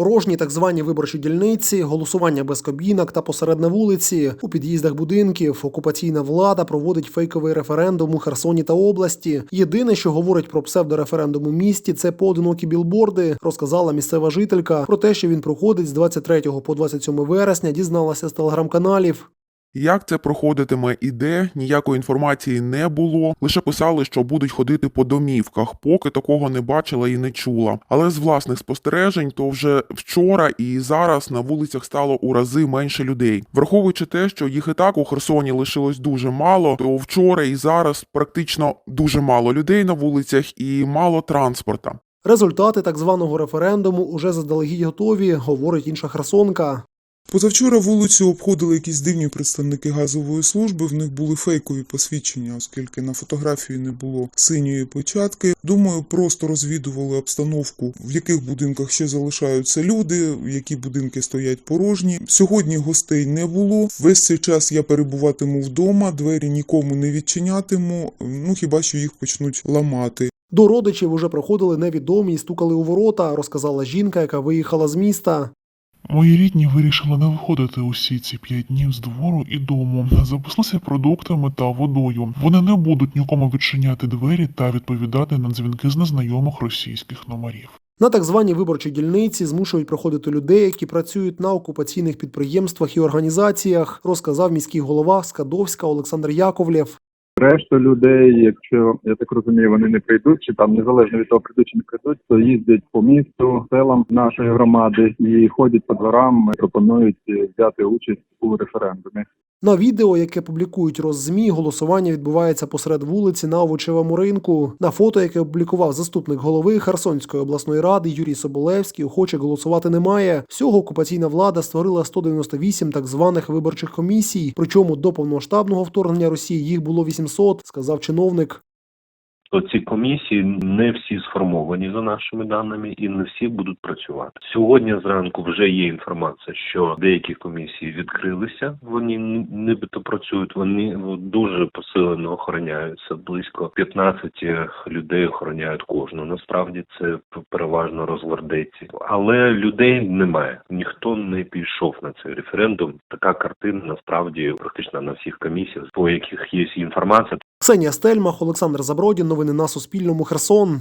Порожні так звані виборчі дільниці, голосування без кабінок та посеред на вулиці, у під'їздах будинків. Окупаційна влада проводить фейковий референдум у Херсоні та області. Єдине, що говорить про псевдореферендум у місті, це поодинокі білборди, розказала місцева жителька. Про те, що він проходить з 23 по 27 вересня, дізналася з телеграм-каналів. Як це проходитиме і де, ніякої інформації не було. Лише писали, що будуть ходити по домівках, поки такого не бачила і не чула. Але з власних спостережень, то вже вчора і зараз на вулицях стало у рази менше людей. Враховуючи те, що їх і так у Херсоні лишилось дуже мало, то вчора і зараз практично дуже мало людей на вулицях і мало транспорта. Результати так званого референдуму уже заздалегідь готові, говорить інша херсонка. Позавчора вулицю обходили якісь дивні представники газової служби. В них були фейкові посвідчення, оскільки на фотографії не було синьої початки. Думаю, просто розвідували обстановку, в яких будинках ще залишаються люди, які будинки стоять порожні. Сьогодні гостей не було. Весь цей час я перебуватиму вдома, двері нікому не відчинятиму. Ну хіба що їх почнуть ламати. До родичів уже проходили невідомі і стукали у ворота, розказала жінка, яка виїхала з міста. Мої рідні вирішили не виходити усі ці п'ять днів з двору і дому. Запаслися продуктами та водою. Вони не будуть нікому відчиняти двері та відповідати на дзвінки з незнайомих російських номерів. На так званій виборчій дільниці змушують проходити людей, які працюють на окупаційних підприємствах і організаціях, розказав міський голова Скадовська Олександр Яковлєв. Решту людей, якщо я так розумію, вони не прийдуть, чи там незалежно від того, прийдуть чи не прийдуть, то їздять по місту, селам нашої громади і ходять по дворам, пропонують взяти участь у референдумі. На відео, яке публікують Роззмі, голосування відбувається посеред вулиці на овочевому ринку. На фото, яке опублікував заступник голови Херсонської обласної ради Юрій Соболевський, охоче голосувати немає. Всього окупаційна влада створила 198 так званих виборчих комісій. Причому до повномасштабного вторгнення Росії їх було 800, сказав чиновник. То ці комісії не всі сформовані за нашими даними і не всі будуть працювати. Сьогодні зранку вже є інформація, що деякі комісії відкрилися. Вони нібито працюють. Вони дуже посилено охороняються. Близько 15 людей охороняють кожну. Насправді це переважно розгвардейці, але людей немає. Ніхто не пішов на цей референдум. Така картина насправді практично на всіх комісіях, по яких є інформація. Ксенія Стельмах, Олександр Забродін. Новини на Суспільному. Херсон.